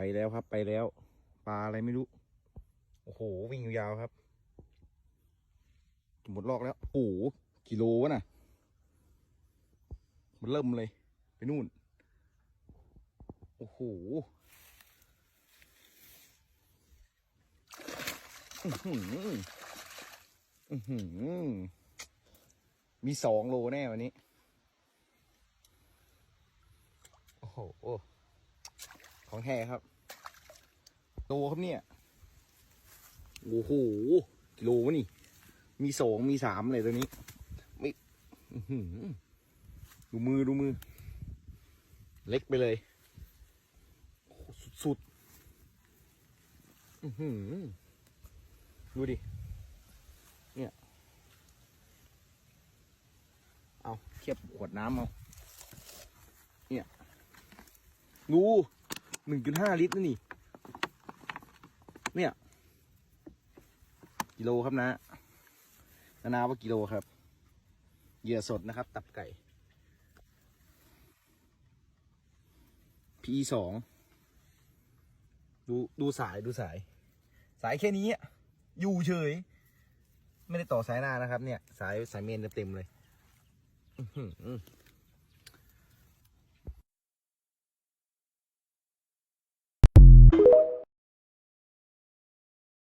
ไปแล้วครับไปแล้ว ปลาอะไรไม่รู้ โอ้โห วิ่งยาวครับ หมดลอกแล้ว โอ้โหกิโลวะน่ะ มันเริ่มเลย ไปนู่น โอ้โหอือหืออือหือมีสองโลแน่วันนี้ โอ้โห ของแท้ครับโลครับเนี่ย โอ้โห กิโลวะนี่ มีสองมีสามเลยตัวนี้ ไม่อื้อหือดูมือดูมือ เล็กไปเลยโอ้โหสุดๆอื้อหือดูดิ เนี่ย เอาเทียบขวดน้ำเอา เนี่ย ดู หนึ่งจุดห้าลิตรนะนี่ เนี่ย กิโลครับนะนานาว่ากิโลครับ เหยื่อสดนะครับ ตับไก่พีสอง ดู ดูสาย ดูสาย สายแค่นี้อะอยู่เฉย ไม่ได้ต่อสายหน้านะครับ เนี่ย สาย สายเมนเต็มเลย อือ